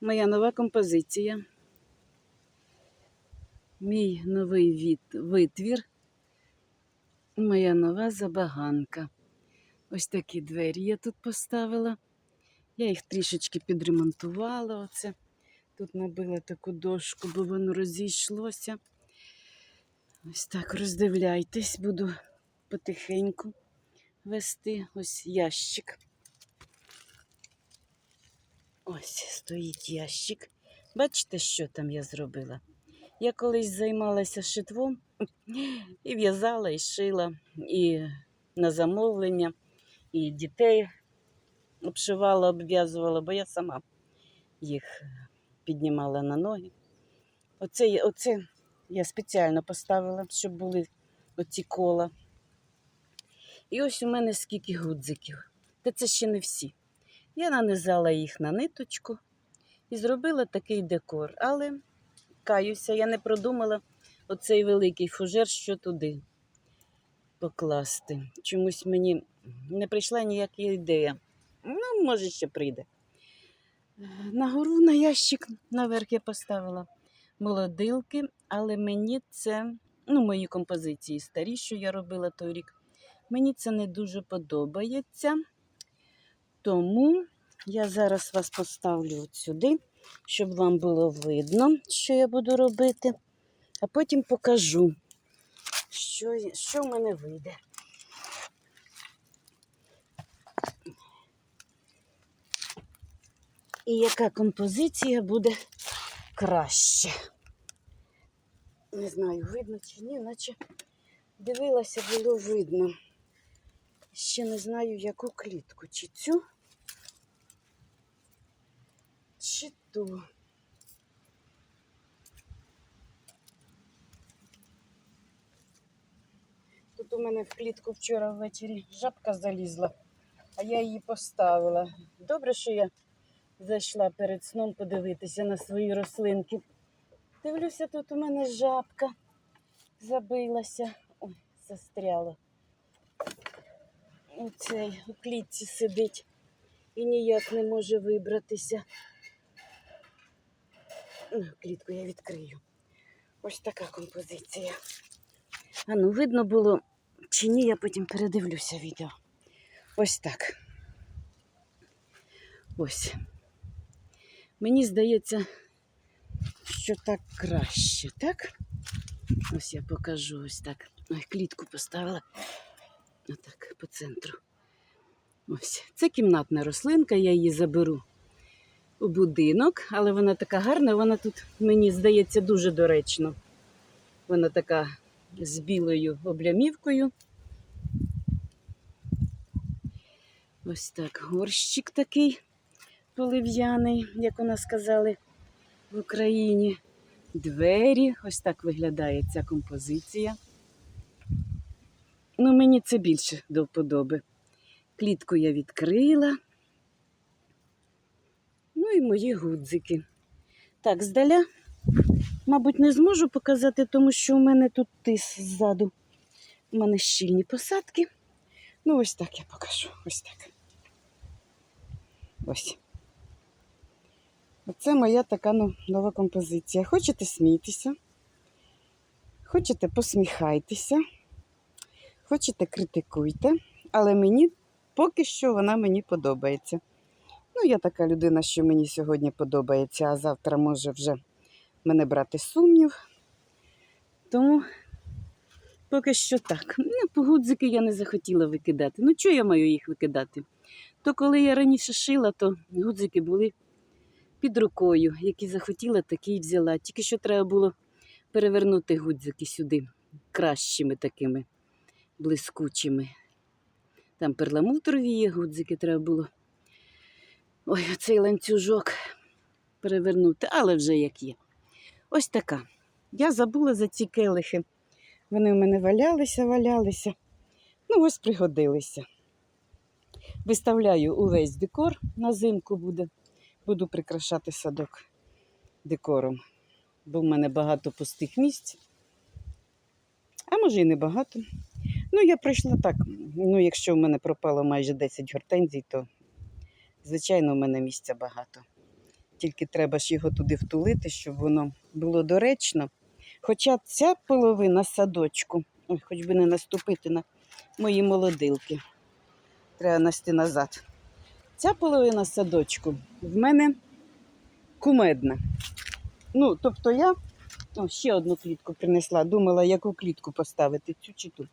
Моя нова композиція. Мій новий від, витвір. Моя нова забаганка. Ось такі двері я тут поставила. Я їх трішечки підремонтувала. Оце. Тут набила таку дошку, бо воно розійшлося. Ось так роздивляйтесь, буду потихеньку вести. Ось ящик. Ось стоїть ящик. Бачите, що там я зробила? Я колись займалася шитвом і в'язала, і шила, і на замовлення, і дітей обшивала, обв'язувала, бо я сама їх піднімала на ноги. Оце, оце я спеціально поставила, щоб були оці кола. І ось у мене скільки гудзиків. Та це ще не всі. Я нанизала їх на ниточку і зробила такий декор. Але каюся, я не продумала оцей великий фужер, що туди покласти. Чомусь мені не прийшла ніяка ідея. Ну, може, ще прийде. Нагору на ящик наверх я поставила молодилки, але мені це, ну, мої композиції старі, що я робила той рік, мені це не дуже подобається. Тому я зараз вас поставлю от сюди, щоб вам було видно, що я буду робити, а потім покажу, що, що в мене вийде. І яка композиція буде краще. Не знаю, видно чи ні, наче дивилася, було видно. Ще не знаю, яку клітку, чи цю, чи ту. Тут у мене в клітку вчора ввечері жабка залізла, а я її поставила. Добре, що я зайшла перед сном подивитися на свої рослинки. Дивлюся, тут у мене жабка забилася. Ой, застряла. Оцей у клітці сидить і ніяк не може вибратися. Клітку я відкрию. Ось така композиція. А ну, видно було чи ні, я потім передивлюся відео. Ось так. Ось. Мені здається, що так краще, так? Ось я покажу ось так. Ой, клітку поставила. Отак, по центру. Ось. Це кімнатна рослинка, я її заберу будинок, але вона така гарна, вона тут, мені здається, дуже доречно. Вона така з білою облямівкою. Ось так, горщик такий полив'яний, як у нас сказали в Україні. Двері. Ось так виглядає ця композиція. Ну, мені це більше до вподоби. Клітку я відкрила. І мої гудзики. Так, здаля, мабуть, не зможу показати, тому що у мене тут тис ззаду. У мене щільні посадки. Ну, ось так я покажу. Ось так. Ось. Оце моя така ну, нова композиція. Хочете смійтеся, хочете посміхайтеся, хочете критикуйте, але мені поки що вона мені подобається. Ну, я така людина, що мені сьогодні подобається, а завтра може вже мене брати сумнів. Тому поки що так. Ну, погудзики я не захотіла викидати. Ну, чого я маю їх викидати? То коли я раніше шила, то гудзики були під рукою, які захотіла, такі й взяла. Тільки що треба було перевернути гудзики сюди, кращими такими, блискучими. Там перламутрові є гудзики треба було. Ой, оцей ланцюжок перевернути, але вже як є. Ось така. Я забула за ці келихи. Вони у мене валялися, валялися. Ну, ось пригодилися. Виставляю увесь декор, на зимку буде. Буду прикрашати садок декором. Бо в мене багато пустих місць. А може і не багато. Ну, я пройшла так. Ну, якщо в мене пропало майже 10 гортензій, то, звичайно, в мене місця багато. Тільки треба ж його туди втулити, щоб воно було доречно. Хоча ця половина садочку, хоч би не наступити на мої молодилки. Треба нести назад. Ця половина садочку в мене кумедна. Ну, тобто я о, ще одну клітку принесла, думала, яку клітку поставити, цю чи ту.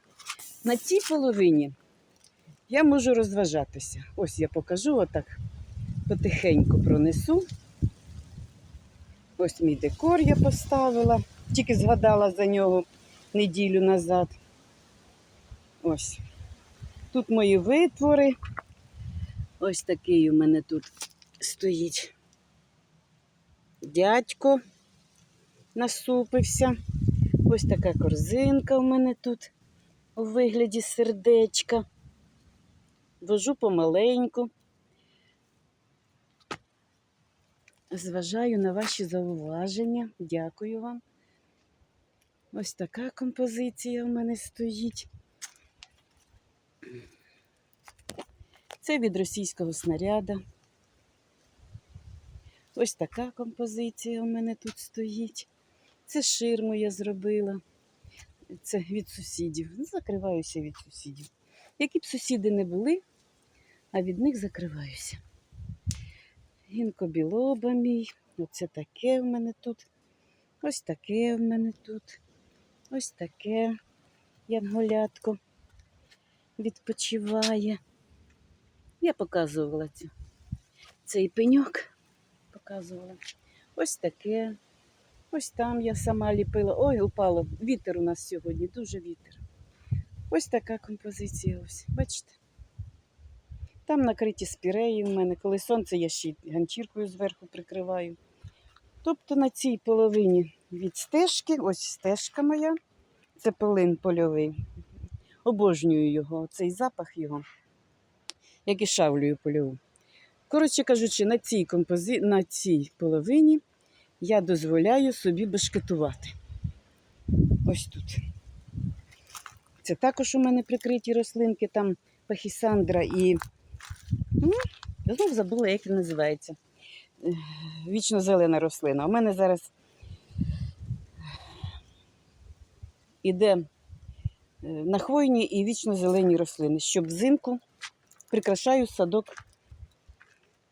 На цій половині я можу розважатися. Ось я покажу отак. Потихеньку пронесу. Ось мій декор я поставила, тільки згадала за нього неділю назад. Ось. Тут мої витвори. Ось такий у мене тут стоїть дядько насупився. Ось така корзинка у мене тут у вигляді сердечка. Вожу помаленьку. Зважаю на ваші зауваження. Дякую вам. Ось така композиція у мене стоїть. Це від російського снаряда. Ось така композиція у мене тут стоїть. Це ширму я зробила. Це від сусідів. Ну, Закриваюся від сусідів. Які б сусіди не були, а від них закриваюся. Гінкобілоба мій. Оце таке в мене тут. Ось таке в мене тут. Ось таке янголятко відпочиває. Я показувала цю. цей пеньок. Показувала. Ось таке. Ось там я сама ліпила. Ой, упало. Вітер у нас сьогодні, дуже вітер. Ось така композиція. Ось. Бачите? Там накриті спіреї в мене. Коли сонце, я ще й ганчіркою зверху прикриваю. Тобто на цій половині від стежки, ось стежка моя, це полин польовий. Обожнюю його, цей запах його, як і шавлюю польову. Коротше кажучи, на цій, компози... на цій половині я дозволяю собі бешкетувати. Ось тут. Це також у мене прикриті рослинки, там пахісандра і. Ну, знов забула, як він називається. Вічно зелена рослина. У мене зараз іде е, на хвойні і вічно зелені рослини, щоб взимку прикрашаю садок,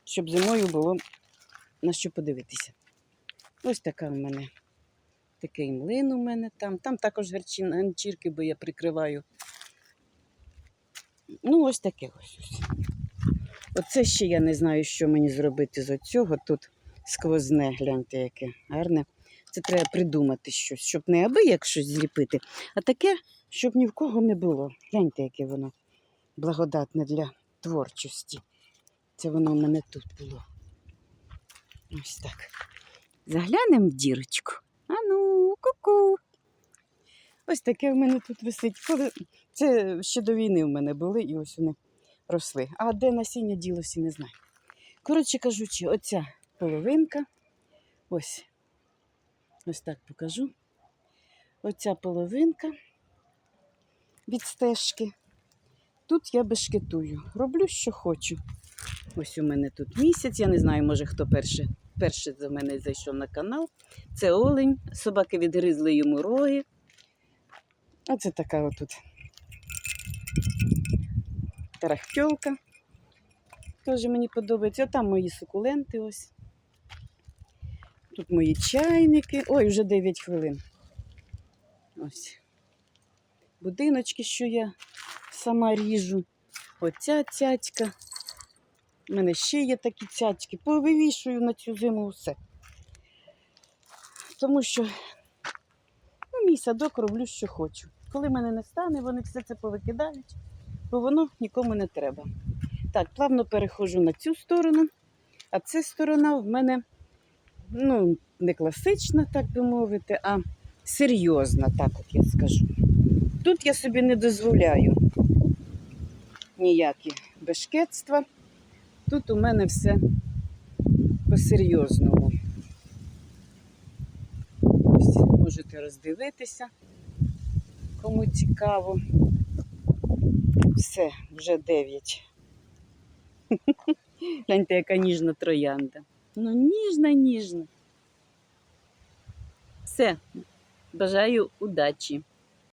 щоб зимою було на що подивитися. Ось така в мене такий млин у мене там. Там також ганчірки, бо я прикриваю. Ну, ось таке ось. Оце ще я не знаю, що мені зробити з оцього. Тут сквозне, гляньте, яке гарне. Це треба придумати щось, щоб не аби як щось зліпити, а таке, щоб ні в кого не було. Гляньте, яке воно благодатне для творчості. Це воно в мене тут було. Ось так. Заглянемо в дірочку. Ану, ку-ку.Ось таке в мене тут висить. Коли... Це ще до війни в мене були і ось вони росли. А де насіння ділося, не знаю. Коротше кажучи, оця половинка, ось, ось так покажу. Оця половинка від стежки. Тут я бешкетую. Роблю, що хочу. Ось у мене тут місяць. Я не знаю, може хто перше, перше за мене зайшов на канал. Це олень. Собаки відгризли йому роги. А це така отут тарахтьолка. Теж мені подобається. А там мої сукуленти ось. Тут мої чайники. Ой, вже 9 хвилин. Ось. Будиночки, що я сама ріжу. Оця цяцька. У мене ще є такі цяцьки. Повивішую на цю зиму все. Тому що ну, мій садок роблю, що хочу. Коли мене не стане, вони все це повикидають, бо воно нікому не треба. Так, плавно переходжу на цю сторону, а ця сторона в мене ну, не класична, так би мовити, а серйозна, так от я скажу. Тут я собі не дозволяю ніякі бешкетства. Тут у мене все по-серйозному. Ось можете роздивитися, кому цікаво. Все, вже 9. Гляньте, яка ніжна троянда. Ну, ніжна, ніжна. Все, бажаю удачі.